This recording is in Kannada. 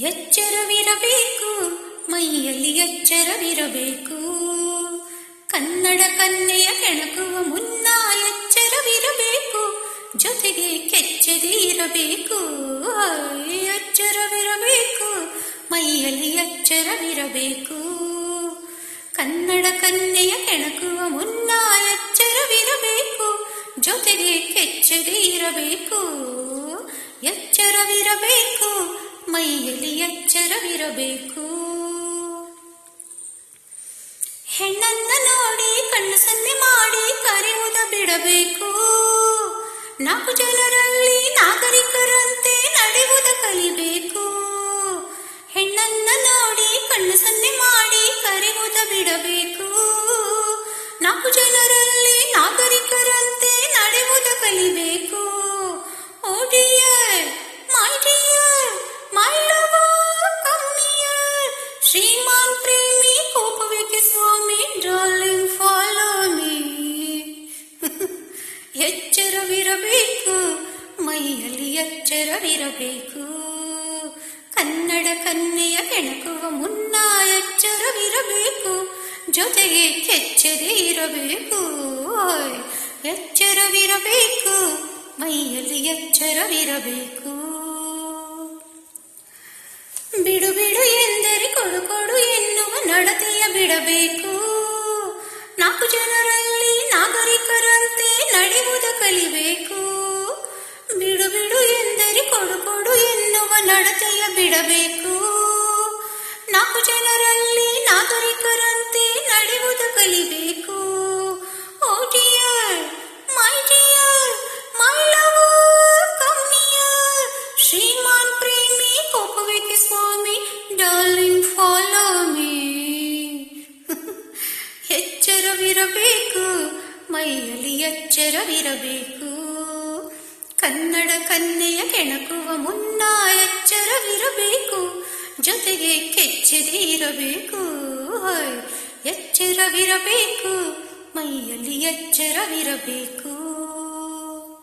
ಎಚ್ಚರವಿರಬೇಕು, ಮೈಯಲ್ಲಿ ಎಚ್ಚರವಿರಬೇಕು. ಕನ್ನಡ ಕನ್ನೆಯ ಕೆಣಕುವ ಮುನ್ನ ಎಚ್ಚರವಿರಬೇಕು, ಜೊತೆಗೆ ಕೆಚ್ಚದೆ ಇರಬೇಕು. ಎಚ್ಚರವಿರಬೇಕು, ಮೈಯಲ್ಲಿ ಎಚ್ಚರವಿರಬೇಕು. ಕನ್ನಡ ಕನ್ನೆಯ ಕೆಣಕುವ ಮುನ್ನ ಎಚ್ಚರವಿರಬೇಕು, ಜೊತೆಗೆ ಕೆಚ್ಚದೆ ಇರಬೇಕು. ಎಚ್ಚರವಿರಬೇಕು ಮೈಯಲ್ಲಿ ಎಚ್ಚರವಿರಬೇಕು. ಹೆಣ್ಣನ್ನ ನೋಡಿ ಕಣ್ಣು ಸನ್ನೆ ಮಾಡಿ ಕರೆಯುವುದ ಬಿಡಬೇಕು. ನಾಲ್ಕು ಜನರಲ್ಲಿ ನಾಗರಿಕರಂತೆ ನಡೆಯುವುದ ಶ್ರೀಮಾನ್ ಪ್ರೇಮಿ ಕೋಪವೇಕೆ ಸ್ವಾಮಿ, ಡಾರ್ಲಿಂಗ್ ಫಾಲೋ ಮೀ ಎಚ್ಚರವಿರಬೇಕು, ಮೈಯಲ್ಲಿ ಎಚ್ಚರವಿರಬೇಕು. ಕನ್ನಡ ಕನ್ನೆಯ ಕೆಣಕುವ ಮುನ್ನ ಎಚ್ಚರವಿರಬೇಕು, ಜೊತೆಗೆ ಕೆಚ್ಚದೆ ಇರಬೇಕು. ಎಚ್ಚರವಿರಬೇಕು, ಮೈಯಲ್ಲಿ ಎಚ್ಚರವಿರಬೇಕು. ಕೊಡು ಕೊಡು ಎನ್ನುವ ನಡತೆಯ ಬಿಡಬೇಕು. ನಾಲ್ಕು ಜನರಲ್ಲಿ ನಾಗರಿಕರಂತೆ ನಡೆಯುವುದ ಕಲಿಬೇಕು. ಬಿಡು ಬಿಡು ಎಂದರೆ ಕೊಡು ಕೊಡು ಎನ್ನುವ ನಡತೆಯ ಬಿಡಬೇಕು. ನಾಲ್ಕು ಜನರಲ್ಲಿ ನಾಗರಿಕರಂತೆ ನಡೆಯುವುದ ಕಲಿಬೇಕು. ಶ್ರೀಮಾನ್ ಪ್ರೇಮಿ, ಕೋಪವೇಕೆ ಸ್ವಾಮಿ, ಡಾರ್ಲಿಂಗ್ ಮೈಯಲ್ಲಿ ಎಚ್ಚರವಿರಬೇಕು. ಕನ್ನಡ ಕನ್ನೆಯ ಕೆಣಕುವ ಮುನ್ನ ಎಚ್ಚರವಿರಬೇಕು. ಜೊತೆಗೆ ಕೆಚ್ಚದೆ ಇರಬೇಕು. ಎಚ್ಚರವಿರಬೇಕು. ಮೈಯಲ್ಲಿ ಎಚ್ಚರವಿರಬೇಕು.